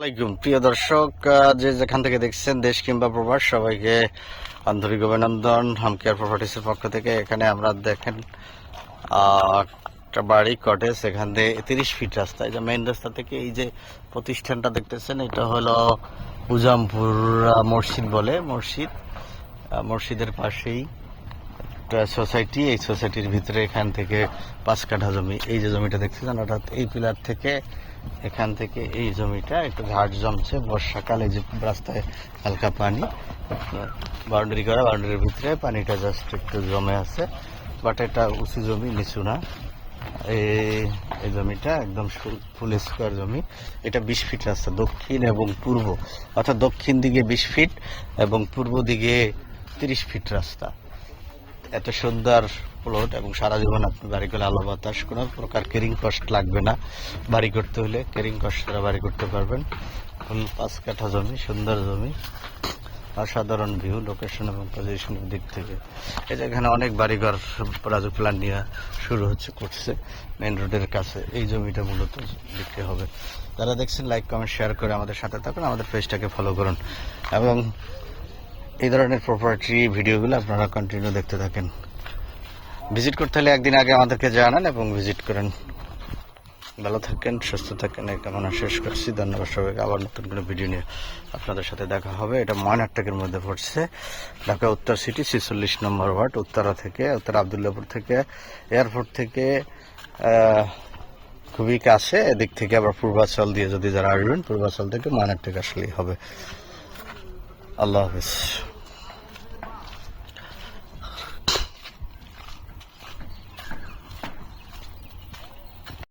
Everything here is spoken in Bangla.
আসসালামাইকুম প্রিয় দর্শক যে যেখান থেকে দেখছেন দেশ কিংবা প্রবাস, সবাইকে আন্তরিক অভিনন্দন। হামকেয়ার প্রপার্টিসের পক্ষ থেকে এখানে আমরা দেখেন একটা বাড়ি কটেজ এখান থেকে তিরিশ ফিট রাস্তা। এই যে মেইন রাস্তা থেকে এই যে প্রতিষ্ঠানটা দেখতেছেন, এটা হলো উজামপুর মসজিদ বলে, মসজিদ। মসজিদের পাশেই একটা সোসাইটি এই সোসাইটির ভিতরে এখান থেকে পাঁচ কাঠা জমি। এই যে জমিটা দেখতেছেন অর্থাৎ এই পিলার থেকে এখান থেকে এই জমিটা, একটু ঘাট জমছে, বর্ষাকালে যে রাস্তায় হালকা পানি, বাউন্ডারি করা, বাউন্ডারির ভিতরে পানিটা জাস্ট একটু জমে আছে বাট এটা উঁচু জমি, নিচু না। এই জমিটা একদম ফুল স্কোয়ার জমি। এটা বিশ ফিট রাস্তা, দক্ষিণ এবং পূর্ব। অর্থাৎ দক্ষিণ দিকে বিশ ফিট এবং পূর্ব দিকে তিরিশ ফিট রাস্তা। এত সুন্দর প্লট এবং সারা জীবন আপনি বাড়ি করলে আলো বাতাস, কোনো প্রকার কেরিং কস্ট লাগবে না। বাড়ি করতে হলে কেরিং কস্ট ছাড়া বাড়ি করতে পারবেন। ফুল পাঁচ কাঠা জমি, সুন্দর জমি, অসাধারণ ভিউ লোকেশন এবং পজিশনের দিক থেকে। এই যেখানে অনেক বাড়িঘর রাজু প্ল্যান নিয়ে শুরু হচ্ছে, করছে মেন রোডের কাছে। এই জমিটা মূলত বিক্রি হবে। যারা দেখছেন লাইক কমেন্ট শেয়ার করে আমাদের সাথে থাকুন, আমাদের পেজটাকে ফলো করুন। এবং এই ধরনের প্রপার্টি ভিডিওগুলো আপনারা কন্টিনিউ দেখতে থাকেন। ভিজিট করতে হলে একদিন আগে আমাদেরকে জানান এবং ভিজিট করেন। ভালো থাকেন, সুস্থ থাকেন, এই কামনা শেষ করছি। ধন্যবাদ সবাইকে। আবার নতুন কোনো ভিডিও নিয়ে আপনাদের সাথে দেখা হবে। এটা ময়নাট্টাকের মধ্যে পড়ছে। ঢাকা, উত্তর সিটি, ছেচল্লিশ নম্বর ওয়ার্ড, উত্তরা থেকে, উত্তর আবদুল্লাপুর থেকে, এয়ারপোর্ট থেকে খুবই কাছে। এদিক থেকে আবার পূর্বাচল দিয়ে যদি যারা আসবেন, পূর্বাচল থেকে ময়নাট্টাক আসলেই হবে। আল্লাহ হাফিজ।